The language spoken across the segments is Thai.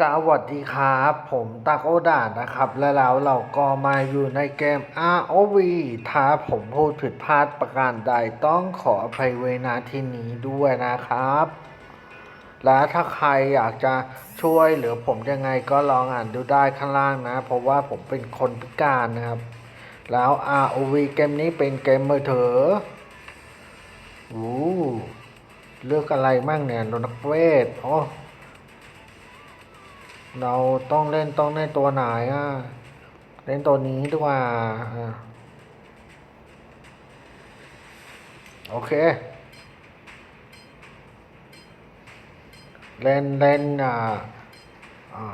สวัสดีครับ ผมตักโอดานะครับ และแล้วเราก็มาอยู่ในเกม ROV ถ้าผมพูดผิดพลาดประการใดต้องขออภัยเวนาที่นี้ด้วยนะครับ และถ้าใครอยากจะช่วยหลือผมยังไงก็ลองอ่านดูได้ข้างล่างนะ เพราะว่าผมเป็นคนพิการนะครับ แล้ว ROV เกมนี้เป็นเกมมือถืออู้เลือกอะไรมั่งเนี่ยโดนักเวทอ๋อ เราต้องเล่นต้องเล่นตัวไหนอะ เล่นตัวนี้ดีกว่า โอเค เล่นเล่นอ่าอ่า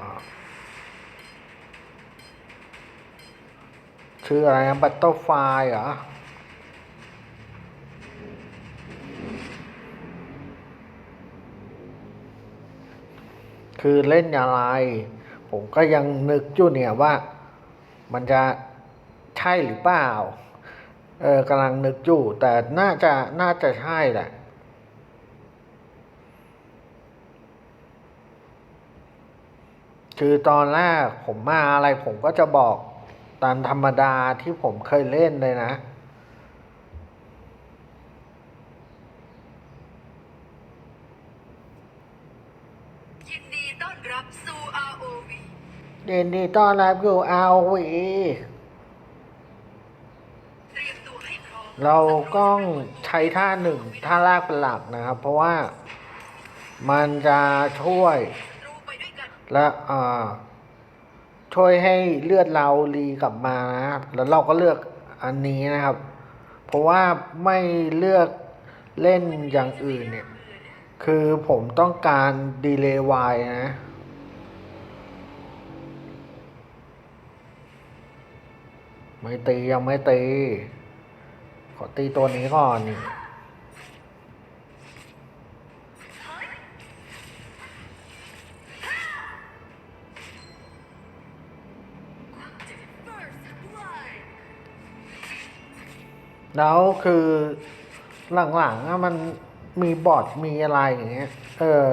ชื่ออะไรนะบัตเตอร์ไฟเหรอ คือเล่นอะไร ผมก็ยังนึกอยู่เนี่ยว่ามันจะใช่หรือเปล่า เออกำลังนึกอยู่แต่น่าจะน่าจะใช่แหละคือตอนแรกผมมาอะไรผมก็จะบอกตามธรรมดาที่ผมเคยเล่นเลยนะ ยินดีต้อนรับสู่ ROV เดนดีต้อนรับอยู่ ROV เตรีเราต้องใช้ท่าหนึ่งท่าแรกเป็นหลักนะครับ เพราะว่ามันจะช่วย และอ่าช่วยให้เลือดเรารีกลับมานะแล้วเราก็เลือกอันนี้นะครับ เพราะว่าไม่เลือกเล่นอย่างอื่นเนี่ย คือผมต้องการดีเลย์ไวนะ ไม่ตียังไม่ตี ขอตีตัวนี้ก่อนนี่แล้วคือหลังๆมันมีบอทมีอะไรอย่างเงี้ย เออ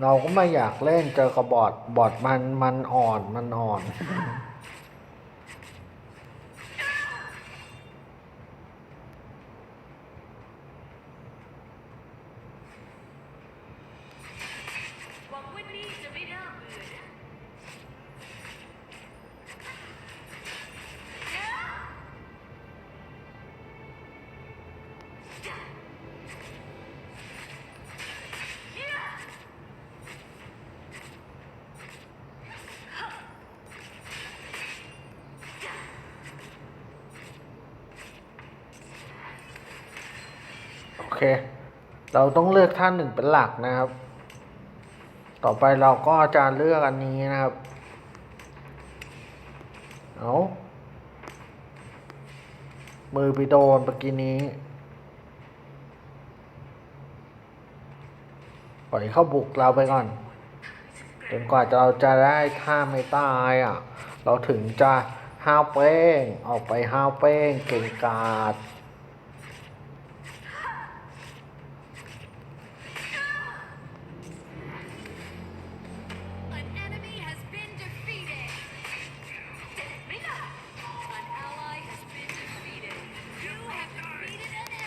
เราก็ไม่อยากเล่นเจอกระบอดบอดมันมันอ่อนมันอ่อน หวังว่านี่จะไม่ เค เราต้องเลือกท่านหนึ่งเป็นหลักนะครับ ต่อไปเราก็จะเลือกอันนี้นะครับ เอามือไปโดนเมื่อกี้นี้ปล่อยเข้าบุกเราไปก่อนจนกว่าเราจะได้ท่าไม่ตายอะ เราถึงจะห้าวเป้ง ออกไปห้าวเป้ง เก่งกาด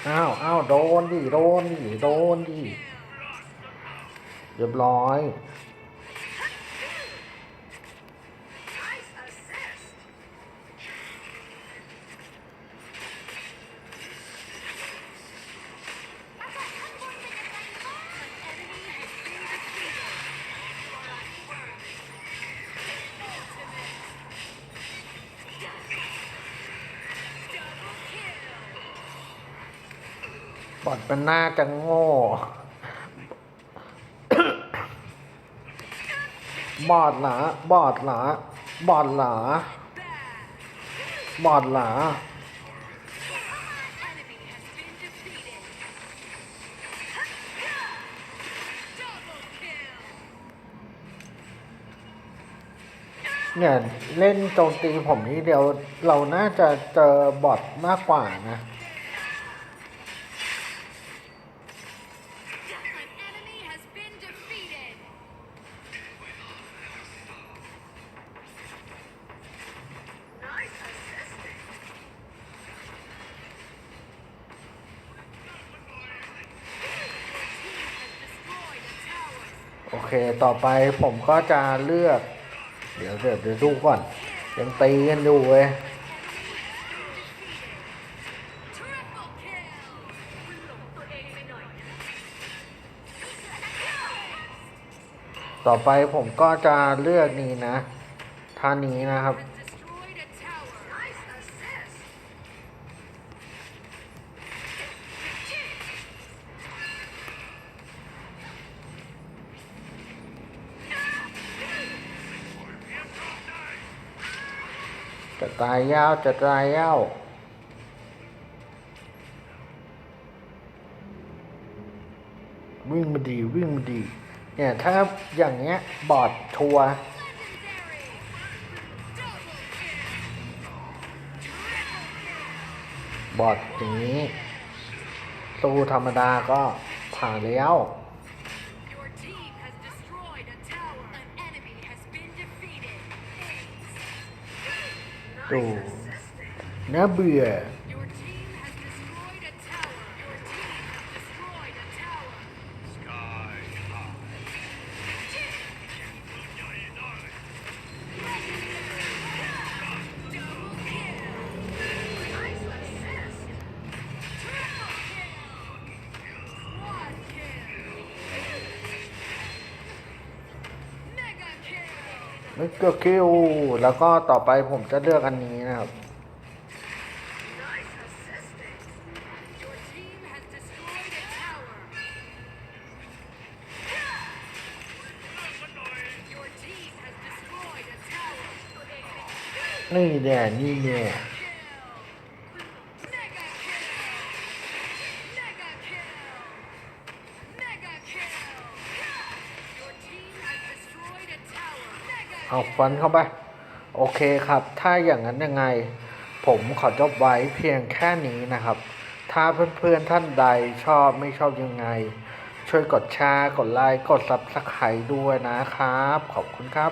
อ้าวอ้าวโดนดิโดนดิโดนดิเรียบร้อย บอดมันน่าจะโง่ บอดหรอบอดหรอบอดหรอบอดหรอ Enemy has been defeated Double kill เนี่ย เล่นโจมตีผมนี่เดียว เราน่าจะเจอบอทมากกว่านะ เค ต่อไปผมก็จะเลือก เดี๋ยวเดี๋ยวจะดูก่อน ยังตีกันอยู่เว้ยต่อไปผมก็จะเลือกนี้นะท่านี้นะครับ จะตายยาวจะตายยาววิ่งมาดีวิ่งมาดี เนี่ยถ้าอย่างเงี้ยบอดชัวร์บอดอย่างนี้สู้ธรรมดาก็ผ่านแล้ว ดูน่าเบื่อ มิสเตอร์คิวแล้วก็ต่อไปผมจะเลือกอันนี้นะครับ นี่แน่นี่แน่ เอาฟันเข้าไป โอเคครับ ถ้าอย่างนั้นยังไง ผมขอจบไว้เพียงแค่นี้นะครับ ถ้าเพื่อนๆท่านใดชอบไม่ชอบยังไง ช่วยกดแชร์กดไลค์กดซับสไครต์ด้วยนะครับ ขอบคุณครับ